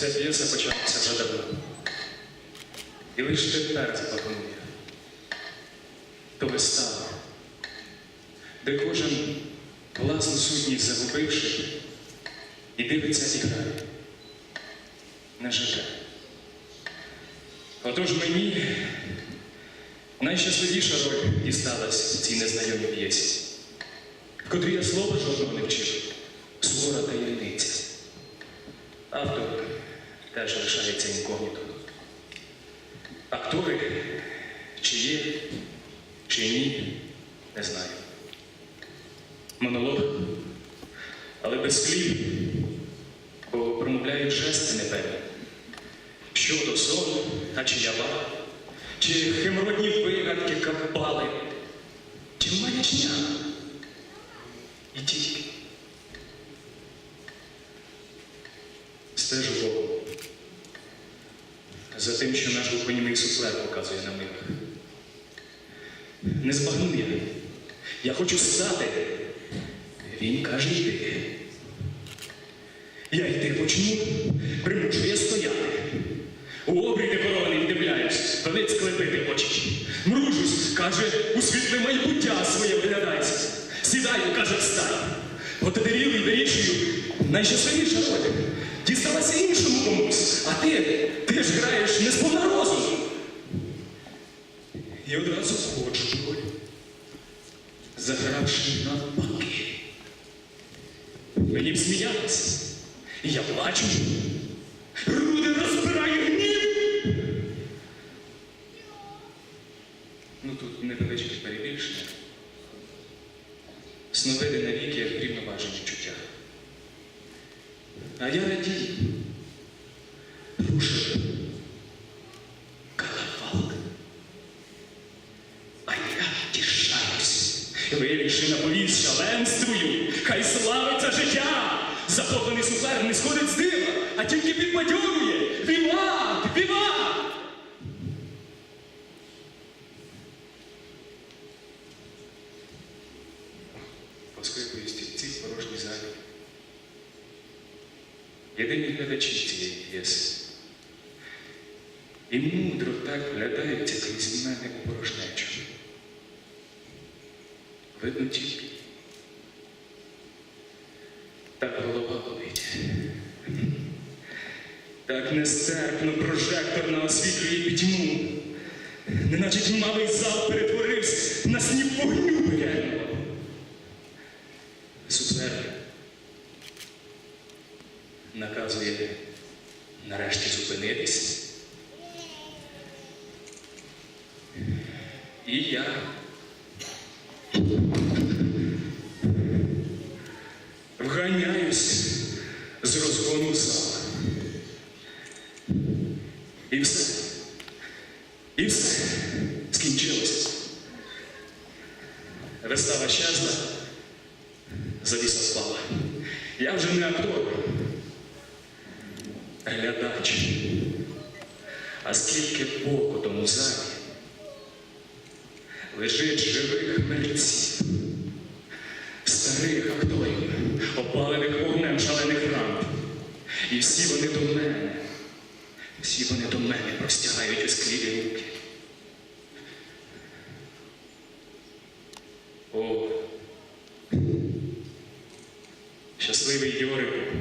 Ця п'єса почалася вже давно. І лише тепер запропонує. То вистава, де кожен власну сутність загубивши, і дивиться і грає. Не живе. Отож мені найщасливіша роль дісталась в цій незнайомій п'єсі, в котрій я слова жодного не вчив. Сувора. Автор теж лишається інкогніто. Актори, чи є, чи ні, не знаю. Монолог, але без слів, бо промовляють жести непевні. Що то сон, а чи ява, чи химородні вигадки капали, чи маячня. І тільки. Стежу Богу. За тим, що наш глухонімий суфлер показує на мирах. Не збагну я. Я хочу стати. Він каже йти. Я йти почну, примушує стояти. У обрій декорований вдивляюсь, велить склепити очі. Мружусь, каже, у світле майбуття своє вглядайся. Сідаю, каже, встань. Отетерів і вирішую, найщасливіша роль. Дісталася іншому комусь, а ти, ти ж граєш не з розуму. І одразу входжу в загравши загравши навпаки. Мені б сміятися. І я плачу. Груди розбирає гнів. Ну тут невеличке перебільшення. Сновиди навіки як рівноважені чуття. А я радію. Рушив. Калафалк. А я тішаюсь. Виріши шаленствую. Хай славиться життя. Захоплений суфлер не сходить з дива, а тільки підбадьорює. Віват! Віват! Поскрипую стільці в порожній залі. Єдині глядачі цієї п'єси. І мудро так вглядаються крізь мене у порожнечу. Видно тільки. Так нестерпно прожекторно освітлює пітьму. Неначе тьмавий зал перетворився на сніп вогню пекельного. Суфлер наказує нарешті зупинитись. І я вганяюсь з розгону в зал. І все. І все. Скінчилося. Вистава щезла, завіса спала. Я вже не актор, глядач. А скільки боку тому залі лежить живих мерців, старих акторів, опалених вогнем шалених ран. І всі вони до мене, всі вони до мене простягають осклілі руки. О, щасливий Йорику,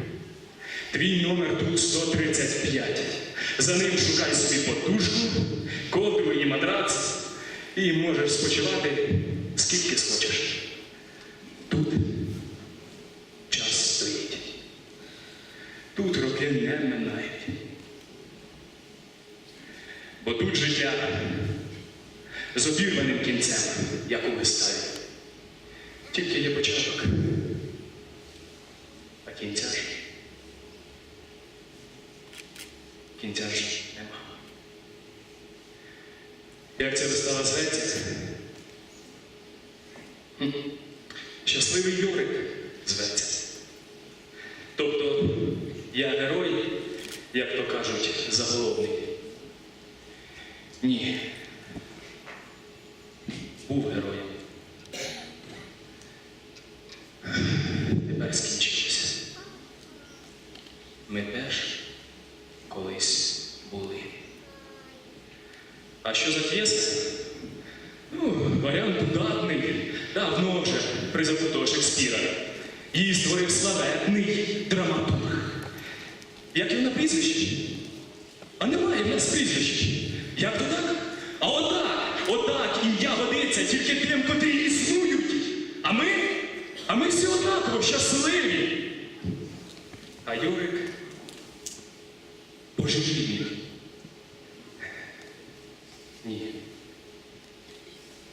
твій номер тут 135. За ним шукай собі подушку, ковдру і матрац, і можеш спочивати скільки схочеш. Тут час стоїть. Тут роки не минають. Бо тут життя з обірваним кінцем, як у виставі. Тільки є початок. А кінця. 30. Щасливий Юрик зветься. Тобто я герой, як то кажуть, заголовний. Ні. Як і на прізвище? А немає в нас прізвища. Як то так? А отак, отак ім'я годиться тільки тим, котрі існують. А ми? А ми всі однаково щасливі. А Юрик божевільний. Ні.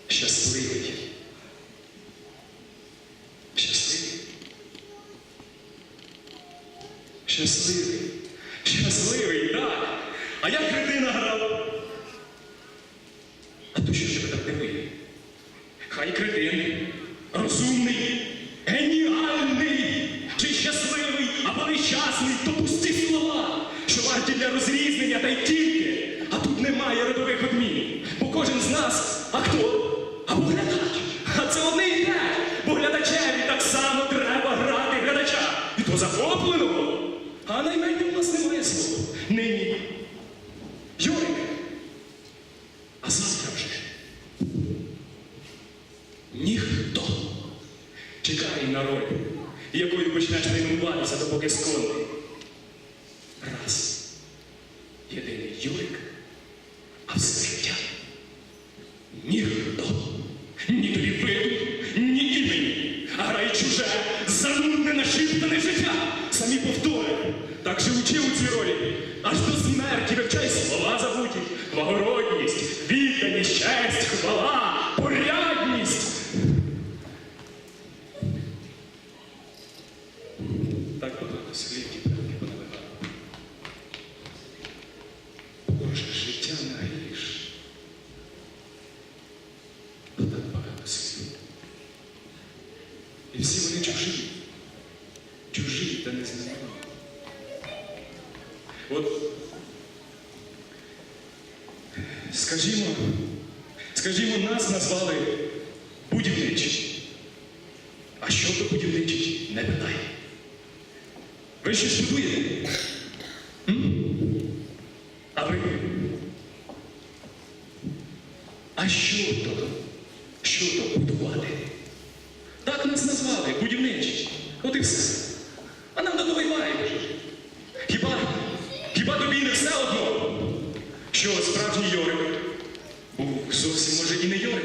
Щасливий. Щасливий. Щасливий. Щасливий, так. А як кретина грав? А то що ж ви так дивили? Хай кретин, розумний, геніальний, чи щасливий, або нещасний, то пусті слова, що варті для розрізнення та й тільки. А тут немає родових одмін. Бо кожен з нас актор або глядач. А це одне й те, бо глядачеві так само треба грати глядача. І то захопленого. А найменше у нас немає слова. Нині. Юрик. А завтра вже. Ніхто. Чекай на роль, якою почнеш найменуватися, допоки скони. Раз. Єдиний Юрик, а все життя. Ніхто. Ні тобі виду, ні імені. А грай чуже, занудне нашіптане життя. Самі повтори. Так живучи у цій ролі. Аж до смерті вивчай слова забуті. Благородність, відданість, честь, хвала, скажімо, скажімо, нас назвали будівничі. А що то будівничі? Не питай. Ви щось будуєте? М? А ви? А що то? Що то будувати? Так нас назвали, будівничі. От і все. А нам до того й байдуже. Хіба, хіба тобі не все одно? Що справжній Йорик був зовсім може і не Йорик?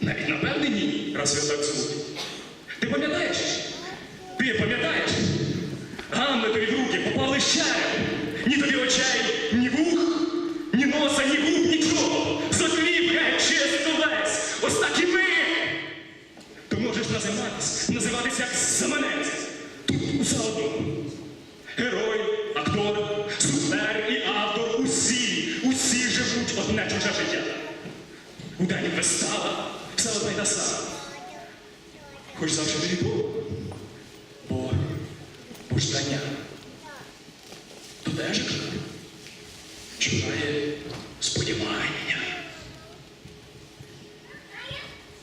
Навіть напевне ні, раз його так звуть. Ти пам'ятаєш? Ти пам'ятаєш? Гамлетові в руки попали щарем. Ні тобі очей, ні вух, У день вистава, все одна й та. Хоч завжди не було. Бо, бо ж знання. То теж чудає сподівання.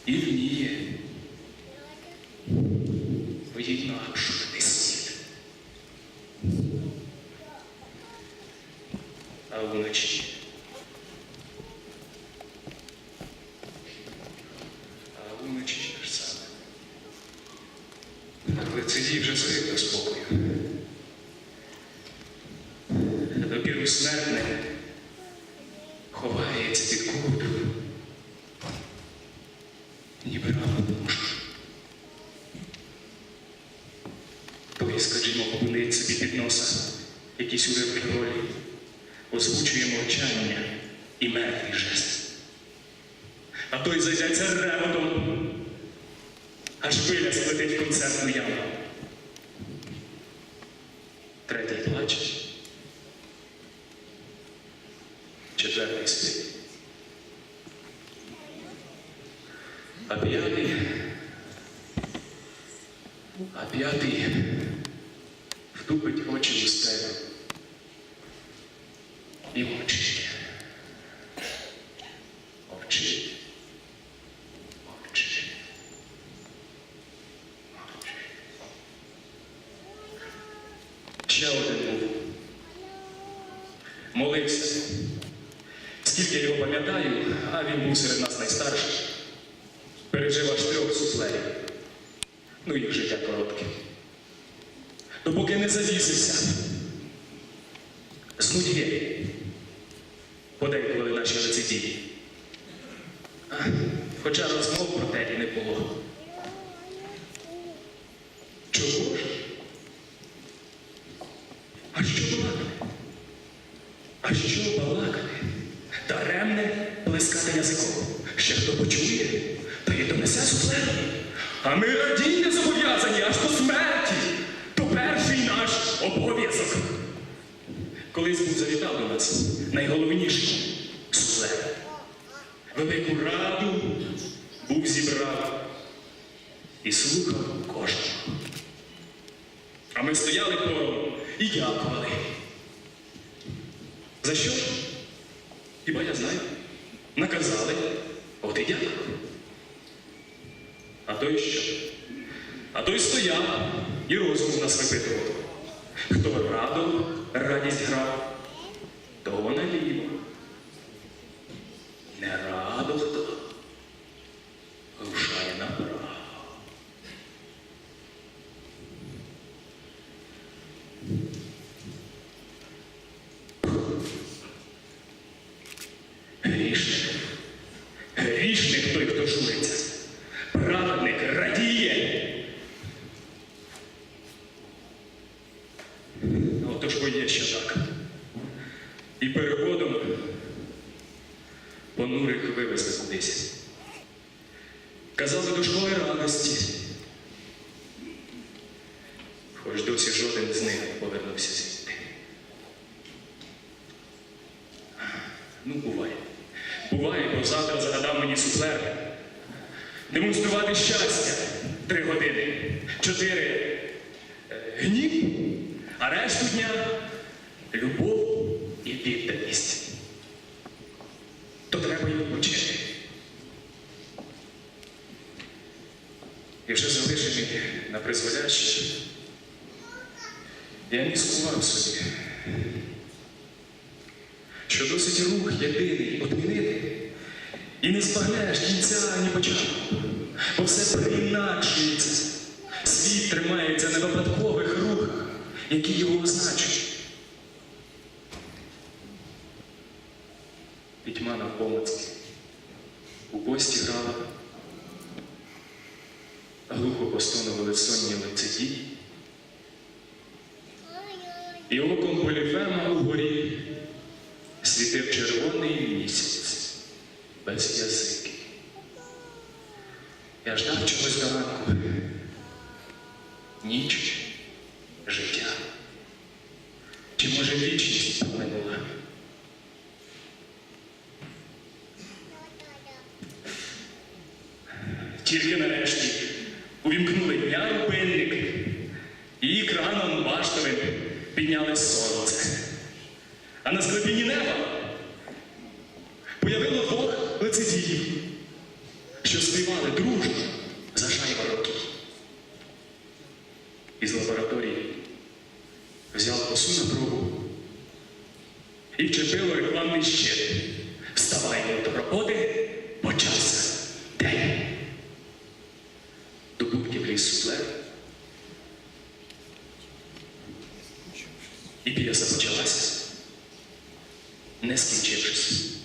І вміє інакшувати світ. А вночі. А вночі ж саме. Лицедій вже звик до спокою. Допіру смертне ховається під ковдру. Ніби рано душу. Той, скажімо, побунить собі під носа якісь уривки ролі, озвучує мовчання і мертвий жест. А той зайдеться реводом, аж хвиля сплетить концертну яму. Ще один був. Молився. Скільки я його пам'ятаю. а він був серед нас найстарший. Пережив аж трьох суфлерів. Ну, їх життя коротке. Допоки не завісився. З нудьги. Подейкували наші лицедії. А, Хоча розмов про те і не було. Чого ж? А що балакати? А що балакати? Даремне плескати язиком. Ще хто почує, та й донесе суфлеру. А ми радійне зобов'язані аж до смерті. То перший наш обов'язок. Колись був завітав до нас найголовніший суфлер. Велику раду був зібрав і слухав кожного. А ми стояли поруч і дякували. За що? Хіба я знаю? Наказали, от і дякую. А той що? А той стояв і розум з нас випитував. Хто раду радість грав, того наліво. Не радо хто рушає направо. Грішник. Грішник той, хто журиться. Праведник радіє. Ну, Отож бо є що так. І переводом понурих вивезли кудись. Казали до школи радості. Хоч досі жоден з них не повернувся звідти. Ну, буває. Буває, бо завтра загадав мені суфлер. Демонструвати щастя три години. Чотири е, гнів, а решту дня любов і відданість. То треба й відпочити. І вже залишений на призволяще, я міскував собі що досить рух єдиний одмінити, і не збагнеш кінця ні початку, бо все переінакшується. Світ тримається на випадкових рухах, які його означують. І оком поліфема угорі світив червоний місяць без язики. Я ждав чогось до ранку. Ніч, життя. Чи може вічність минула? Тільки нарешті увімкнули дня пильник і краном баштовим підняли сонце. А на склепінні неба появило двох лицедіїв, що співали дружно за шайворонки. Із лабораторії взяв косу на пробу і вчепило рекламний щит. Вставай до І п'єса почалася не скінчившись.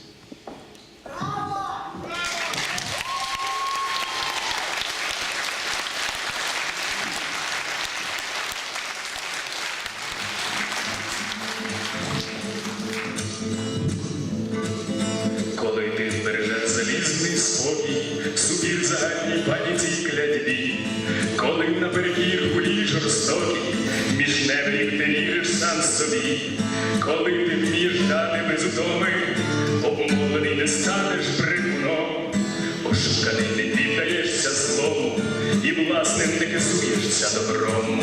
Коли ти вмієш дати без утоми, обумовлений не станеш брехуном, ошуканий не піддаєшся злому, і власним не кисуєшся добром,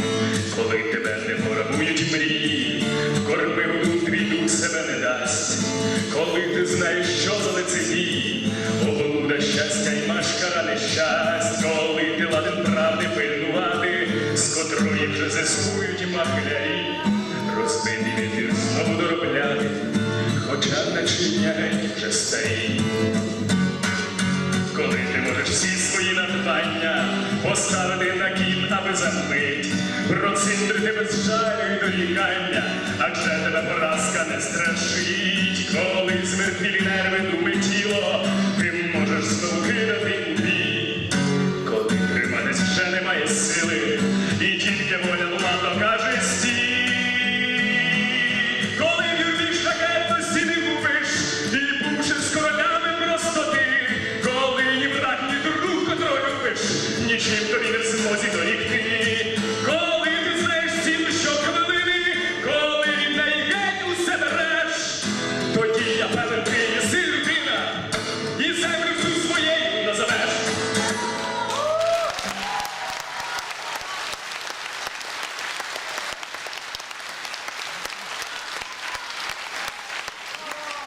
коли тебе не пограбують мрії, корми внутрі дух себе не дасть, коли ти знаєш, що за лицедій, облуда щастя й машкара нещасть, коли ти ладен правди пильнувати, з котрої вже зискують махлярі, розбитий вітер хоча начиня геть вже вже старі. Коли ти можеш всі свої надбання